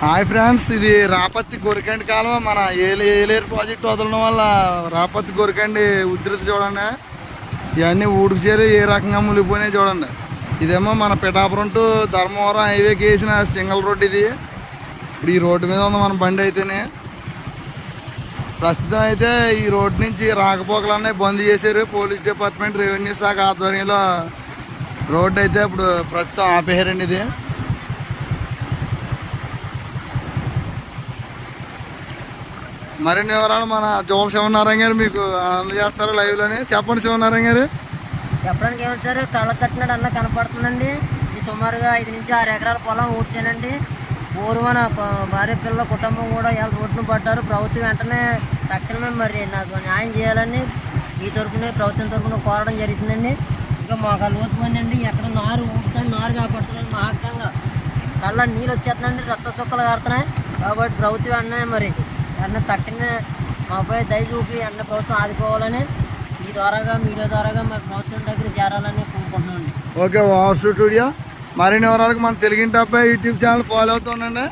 Hi friends ఇది రాపత్తి గొరికండి కాలువ. మన ఏలే ఏలేరు ప్రాజెక్ట్ వదలడం వల్ల రాపత్తి గొరికండి ఉధృతి చూడండి. ఇవన్నీ ఊడిచేరి ఏ రకంగా మునిగిపోయినాయి చూడండి. ఇదేమో మన పిఠాపురం టు ధర్మవరం హైవేకి వేసిన సింగిల్ రోడ్ ఇది. ఇప్పుడు ఈ రోడ్డు మీద ఉంది మన బండి అయితేనే. ప్రస్తుతం అయితే ఈ రోడ్డు నుంచి రాకపోకలన్నీ బంద్ చేశారు. పోలీస్ డిపార్ట్మెంట్ రెవెన్యూ శాఖ ఆధ్వర్యంలో రోడ్డు అయితే ఇప్పుడు ప్రస్తుతం ఆపేయారండి ఇది. మరిన్ని వివరాలు మన జోల శివనారాయణ గారు మీకు అందజేస్తారు లైవ్లోనే చెప్పండి శివనారాయణ గారు. చెప్పడానికి ఏమొచ్చారు కళ్ళ కట్టినాడు అన్న కనపడుతుందండి. ఇది సుమారుగా ఐదు నుంచి ఆరు ఎకరాల పొలం ఊడ్చానండి. ఊరు మన భార్య పిల్లల కుటుంబం కూడా ఇవాళ రోడ్డును పడ్డారు. ప్రభుత్వం వెంటనే తక్షణమే మరి నాకు న్యాయం చేయాలని ఈ తరపున ప్రభుత్వం తరపున కోరడం జరుగుతుందండి. ఇంకా మాకు ఆ ఎక్కడ నారు ఊడుతాను నారు కాపాడుతుందని మహాకంగా కళ్ళ నీళ్ళు వచ్చేస్తుందండి రక్త చుక్కలు కారుతున్నాయి. కాబట్టి ప్రభుత్వం వెంటనే మరి అన్న తక్షణమే మాపై దయ చూపి అన్న ప్రభుత్వం ఆదుకోవాలని ఈ ద్వారాగా మీడియా ద్వారాగా మరి ప్రభుత్వం దగ్గర చేరాలని కోరుకుంటున్నామండి. ఓకే వాసు స్టూడియో మరిన్ని వివరాలకు మన తెలుగు అబ్బాయి యూట్యూబ్ ఛానల్ ఫాలో అవుతుండండి